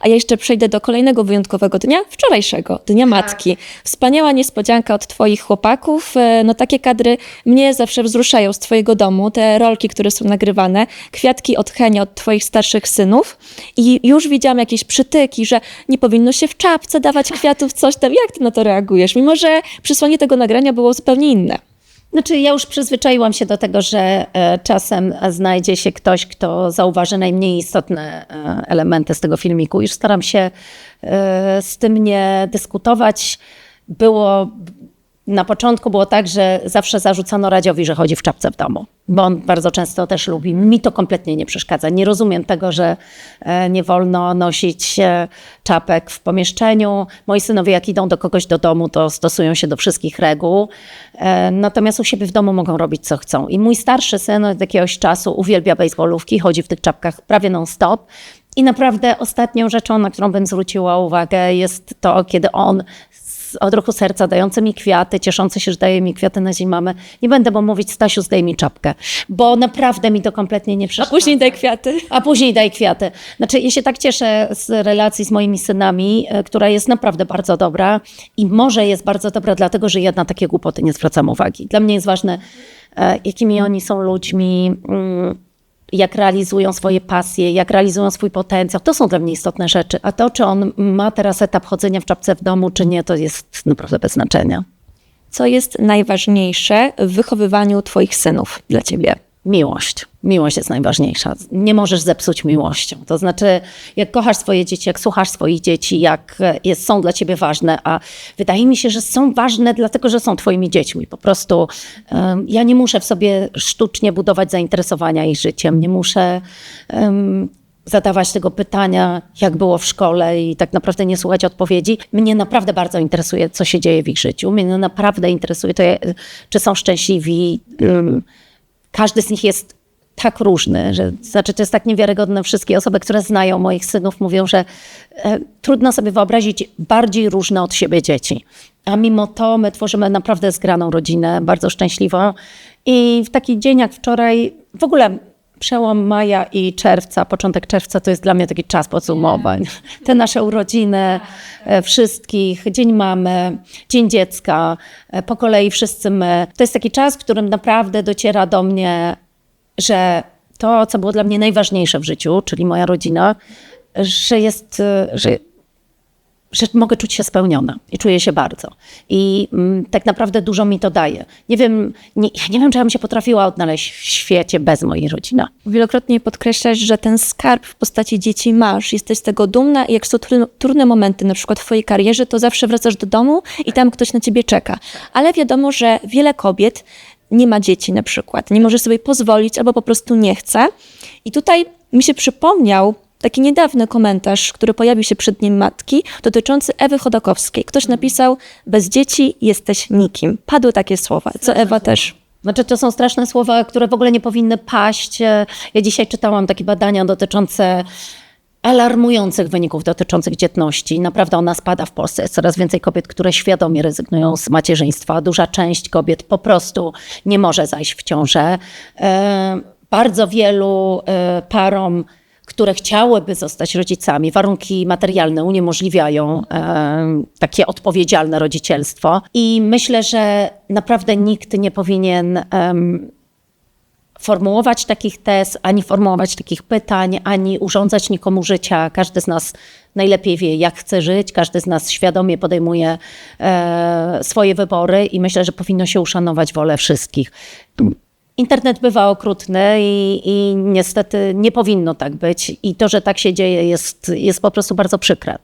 A ja jeszcze przejdę do kolejnego wyjątkowego dnia, wczorajszego, Dnia Matki. Wspaniała niespodzianka od Twoich chłopaków. E, No takie kadry mnie zawsze wzruszają z Twojego domu, te rolki, które są nagrywane, kwiatki od Henia, od Twoich starszych synów. I już widziałam jakieś przytyki, że nie powinno się w czapce dawać kwiatów, coś tam. Jak Ty na to reagujesz? Mimo, że przesłanie tego nagrania było zupełnie inne. Znaczy, ja już przyzwyczaiłam się do tego, że e, czasem znajdzie się ktoś, kto zauważy najmniej istotne e, elementy z tego filmiku. Już staram się e, z tym nie dyskutować. Było na początku było tak, że zawsze zarzucano Radziowi, że chodzi w czapce w domu, bo on bardzo często też lubi. Mi to kompletnie nie przeszkadza. Nie rozumiem tego, że e, nie wolno nosić e, czapek w pomieszczeniu. Moi synowie, jak idą do kogoś do domu, to stosują się do wszystkich reguł. E, Natomiast u siebie w domu mogą robić, co chcą. I mój starszy syn od jakiegoś czasu uwielbia baseballówki, chodzi w tych czapkach prawie non-stop. I naprawdę ostatnią rzeczą, na którą bym zwróciła uwagę, jest to, kiedy on z odruchu serca dający mi kwiaty, cieszący się, że daje mi kwiaty na dzień mamy. Nie będę mu mówić, Stasiu, zdej mi czapkę, bo naprawdę mi to kompletnie nie A przeszkadza. później daj kwiaty. A później daj kwiaty. Znaczy, ja się tak cieszę z relacji z moimi synami, e, która jest naprawdę bardzo dobra i może jest bardzo dobra, dlatego że ja na takie głupoty nie zwracam uwagi. Dla mnie jest ważne, e, jakimi oni są ludźmi, mm, jak realizują swoje pasje, jak realizują swój potencjał. To są dla mnie istotne rzeczy. A to, czy on ma teraz etap chodzenia w czapce w domu, czy nie, to jest naprawdę bez znaczenia. Co jest najważniejsze w wychowywaniu Twoich synów dla Ciebie? Miłość. Miłość jest najważniejsza. Nie możesz zepsuć miłością. To znaczy, jak kochasz swoje dzieci, jak słuchasz swoich dzieci, jak e, jest, są dla ciebie ważne, a wydaje mi się, że są ważne dlatego, że są twoimi dziećmi. Po prostu em, ja nie muszę w sobie sztucznie budować zainteresowania ich życiem. Nie muszę em, zadawać tego pytania, jak było w szkole i tak naprawdę nie słuchać odpowiedzi. Mnie naprawdę bardzo interesuje, co się dzieje w ich życiu. Mnie naprawdę interesuje to, jak- czy są szczęśliwi. em, każdy z nich jest tak różny, że znaczy to jest tak niewiarygodne. Wszystkie osoby, które znają moich synów, mówią, że e, trudno sobie wyobrazić bardziej różne od siebie dzieci. A mimo to my tworzymy naprawdę zgraną rodzinę, bardzo szczęśliwą. I w taki dzień jak wczoraj, w ogóle przełom maja i czerwca, początek czerwca to jest dla mnie taki czas podsumowań. Te nasze urodziny e, wszystkich, Dzień Mamy, Dzień Dziecka, e, po kolei wszyscy my. To jest taki czas, w którym naprawdę dociera do mnie, że to, co było dla mnie najważniejsze w życiu, czyli moja rodzina, że jest, e, że, że mogę czuć się spełniona i czuję się bardzo. I mm, tak naprawdę dużo mi to daje. Nie wiem, nie, nie wiem, czy ja bym się potrafiła odnaleźć w świecie bez mojej rodziny. Wielokrotnie podkreślasz, że ten skarb w postaci dzieci masz, jesteś z tego dumna i jak są trudne momenty, na przykład w twojej karierze, to zawsze wracasz do domu i tam ktoś na ciebie czeka. Ale wiadomo, że wiele kobiet nie ma dzieci na przykład, nie może sobie pozwolić albo po prostu nie chce. I tutaj mi się przypomniał taki niedawny komentarz, który pojawił się przed Dniem Matki, dotyczący Ewy Chodakowskiej. Ktoś napisał, bez dzieci jesteś nikim. Padły takie słowa, co Ewa też. Znaczy, to są straszne słowa, które w ogóle nie powinny paść. Ja dzisiaj czytałam takie badania dotyczące alarmujących wyników dotyczących dzietności. Naprawdę ona spada w Polsce. Jest coraz więcej kobiet, które świadomie rezygnują z macierzyństwa. Duża część kobiet po prostu nie może zajść w ciążę. E, Bardzo wielu e, parom które chciałyby zostać rodzicami, warunki materialne uniemożliwiają e, takie odpowiedzialne rodzicielstwo. I myślę, że naprawdę nikt nie powinien em, formułować takich tez, ani formułować takich pytań, ani urządzać nikomu życia. Każdy z nas najlepiej wie, jak chce żyć, każdy z nas świadomie podejmuje e, swoje wybory i myślę, że powinno się uszanować wolę wszystkich. Internet bywa okrutny i, i niestety nie powinno tak być. I to, że tak się dzieje, jest, jest po prostu bardzo przykre.